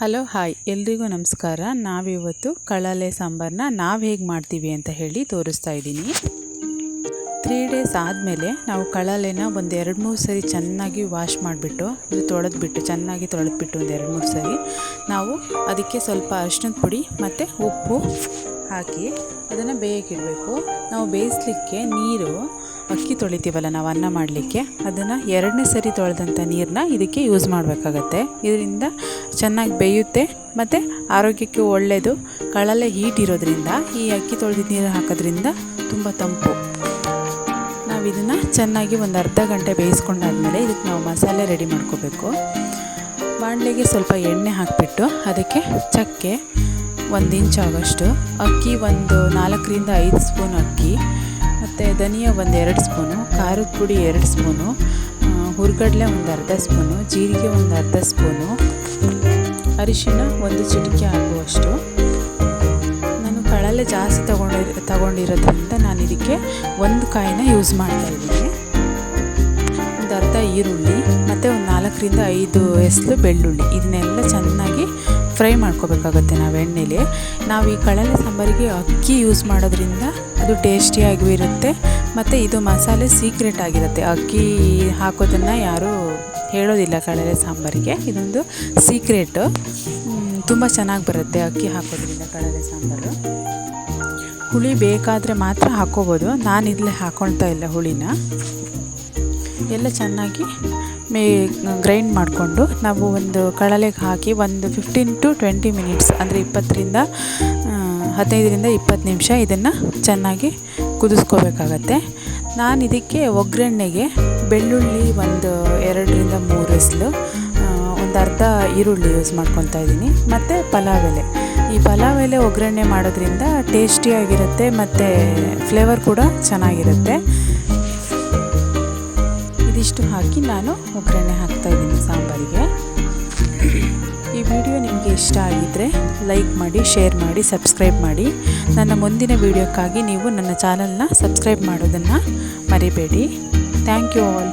Hello, hi. ಎಲ್ರಿಗೂ ನಮಸ್ಕಾರ. ನಾವಿವತ್ತು ಕಳಲೆ ಸಾಂಬಾರನ್ನ ನಾವು ಹೇಗೆ ಮಾಡ್ತೀವಿ ಅಂತ ಹೇಳಿ ತೋರಿಸ್ತಾ ಇದ್ದೀನಿ. ತ್ರೀ ಡೇಸ್ ಆದಮೇಲೆ ನಾವು ಕಳಲೆನ ಒಂದು ಎರಡು ಮೂರು ಸರಿ ಚೆನ್ನಾಗಿ ವಾಶ್ ಮಾಡಿಬಿಟ್ಟು, ಅಂದರೆ ತೊಳೆದ್ಬಿಟ್ಟು, ಚೆನ್ನಾಗಿ ತೊಳೆದ್ಬಿಟ್ಟು ಒಂದು ಎರಡು ಮೂರು ಸರಿ ನಾವು ಅದಕ್ಕೆ ಸ್ವಲ್ಪ ಅರಿಶಿನದ ಪುಡಿ ಮತ್ತು ಉಪ್ಪು ಹಾಕಿ ಅದನ್ನು ಬೇಯಕ್ಕಿಡಬೇಕು ನಾವು ಬೇಯಿಸ್ಲಿಕ್ಕೆ ನೀರು ಅಕ್ಕಿ ತೊಳಿತೀವಲ್ಲ ನಾವು ಅನ್ನ ಮಾಡಲಿಕ್ಕೆ, ಅದನ್ನು ಎರಡನೇ ಸರಿ ತೊಳೆದಂಥ ನೀರನ್ನ ಇದಕ್ಕೆ ಯೂಸ್ ಮಾಡಬೇಕಾಗತ್ತೆ. ಇದರಿಂದ ಚೆನ್ನಾಗಿ ಬೇಯುತ್ತೆ, ಮತ್ತು ಆರೋಗ್ಯಕ್ಕೆ ಒಳ್ಳೆಯದು ಕಳಲೆ ಹೀಟ್ ಇರೋದ್ರಿಂದ, ಈ ಅಕ್ಕಿ ತೊಳೆದಿದ್ದ ನೀರು ಹಾಕೋದ್ರಿಂದ ತುಂಬ ತಂಪು. ನಾವು ಇದನ್ನು ಚೆನ್ನಾಗಿ ಒಂದು ಅರ್ಧ ಗಂಟೆ ಬೇಯಿಸ್ಕೊಂಡಾದ್ಮೇಲೆ ಇದಕ್ಕೆ ನಾವು ಮಸಾಲೆ ರೆಡಿ ಮಾಡ್ಕೋಬೇಕು. ಬಾಣಲೆಗೆ ಸ್ವಲ್ಪ ಎಣ್ಣೆ ಹಾಕಿಬಿಟ್ಟು ಅದಕ್ಕೆ ಚಕ್ಕೆ ಒಂದು ಇಂಚು ಆಗೋಷ್ಟು, ಅಕ್ಕಿ ಒಂದು ನಾಲ್ಕರಿಂದ ಐದು ಸ್ಪೂನ್ ಅಕ್ಕಿ ಮತ್ತು ಧನಿಯಾ ಒಂದು ಎರಡು ಸ್ಪೂನು, ಖಾರದ ಪುಡಿ ಎರಡು ಸ್ಪೂನು ಹುರ್ಗಡ್ಲೆ ಒಂದು ಅರ್ಧ ಸ್ಪೂನು, ಜೀರಿಗೆ ಒಂದು ಅರ್ಧ ಸ್ಪೂನು, ಅರಿಶಿನ ಒಂದು ಚಿಟಿಕೆ ಆಗುವಷ್ಟು ನಾನು ಕಳಲೆ ಜಾಸ್ತಿ ತಗೊಂಡಿರ, ತಗೊಂಡಿರೋದ್ರಿಂದ ನಾನು ಇದಕ್ಕೆ ಒಂದು ಕಾಯಿನ ಯೂಸ್ ಮಾಡ್ತಾಯಿದ್ದೀನಿ ಒಂದು ಅರ್ಧ ಈರುಳ್ಳಿ, ಮತ್ತು ಒಂದು ನಾಲ್ಕರಿಂದ ಐದು ಎಸಳು ಬೆಳ್ಳುಳ್ಳಿ, ಇದನ್ನೆಲ್ಲ ಚೆನ್ನಾಗಿ ಫ್ರೈ ಮಾಡ್ಕೋಬೇಕಾಗುತ್ತೆ ನಾವು ಎಣ್ಣೆಲಿ. ನಾವು ಈ ಕಡಲೆ ಸಾಂಬಾರಿಗೆ ಅಕ್ಕಿ ಯೂಸ್ ಮಾಡೋದ್ರಿಂದ ಅದು ಟೇಸ್ಟಿಯಾಗೂ ಇರುತ್ತೆ. ಮತ್ತು ಇದು ಮಸಾಲೆ ಸೀಕ್ರೆಟ್ ಆಗಿರುತ್ತೆ. ಅಕ್ಕಿ ಹಾಕೋದನ್ನು ಯಾರೂ ಹೇಳೋದಿಲ್ಲ ಕಡಲೆ ಸಾಂಬಾರಿಗೆ. ಇದೊಂದು ಸೀಕ್ರೆಟು ತುಂಬ ಚೆನ್ನಾಗಿ ಬರುತ್ತೆ ಅಕ್ಕಿ ಹಾಕೋದ್ರಿಂದ ಕಡಲೆ ಸಾಂಬಾರು. ಹುಳಿ ಬೇಕಾದರೆ ಮಾತ್ರ ಹಾಕ್ಕೋಬೋದು ನಾನು ಇಲ್ಲೇ ಹಾಕ್ಕೊಳ್ತಾ ಇಲ್ಲ ಹುಳಿನ. ಎಲ್ಲ ಚೆನ್ನಾಗಿ ಮೇ ಗ್ರೈಂಡ್ ಮಾಡಿಕೊಂಡು ನಾವು ಒಂದು ಕಡಲೆಗೆ ಹಾಕಿ ಒಂದು ಫಿಫ್ಟೀನ್ ಟು ಟ್ವೆಂಟಿ ಮಿನಿಟ್ಸ್ ಅಂದರೆ ಇಪ್ಪತ್ತರಿಂದ ಹದಿನೈದರಿಂದ ಇಪ್ಪತ್ತು ನಿಮಿಷ ಇದನ್ನು ಚೆನ್ನಾಗಿ ಕುದಿಸ್ಕೋಬೇಕಾಗತ್ತೆ. ನಾನು ಇದಕ್ಕೆ ಒಗ್ಗರಣೆಗೆ ಬೆಳ್ಳುಳ್ಳಿ ಒಂದು ಎರಡರಿಂದ ಮೂರು ಎಸ್ಲು ಒಂದು ಅರ್ಧ ಈರುಳ್ಳಿ ಯೂಸ್ ಮಾಡ್ಕೊತಾ ಇದ್ದೀನಿ. ಮತ್ತು ಪಲಾವ್ ಎಲೆ ಈ ಪಲಾವ್ ಎಲೆ ಒಗ್ಗರಣೆ ಮಾಡೋದ್ರಿಂದ ಟೇಸ್ಟಿಯಾಗಿರುತ್ತೆ, ಮತ್ತು ಫ್ಲೇವರ್ ಕೂಡ ಚೆನ್ನಾಗಿರುತ್ತೆ. ಇದಿಷ್ಟು ಹಾಕಿ ನಾನು ಒಗ್ಗರಣೆ ಹಾಕ್ತಾಯಿದ್ದೀನಿ ಸಾಂಬಾರಿಗೆ. ಈ ವಿಡಿಯೋ ನಿಮಗೆ ಇಷ್ಟ ಆಗಿದ್ದರೆ ಲೈಕ್ ಮಾಡಿ, ಶೇರ್ ಮಾಡಿ, ಸಬ್ಸ್ಕ್ರೈಬ್ ಮಾಡಿ. ನನ್ನ ಮುಂದಿನ ವಿಡಿಯೋಕ್ಕಾಗಿ ನೀವು ನನ್ನ ಚಾನಲ್ನ ಸಬ್ಸ್ಕ್ರೈಬ್ ಮಾಡೋದನ್ನು ಮರಿಬೇಡಿ. Thank you all.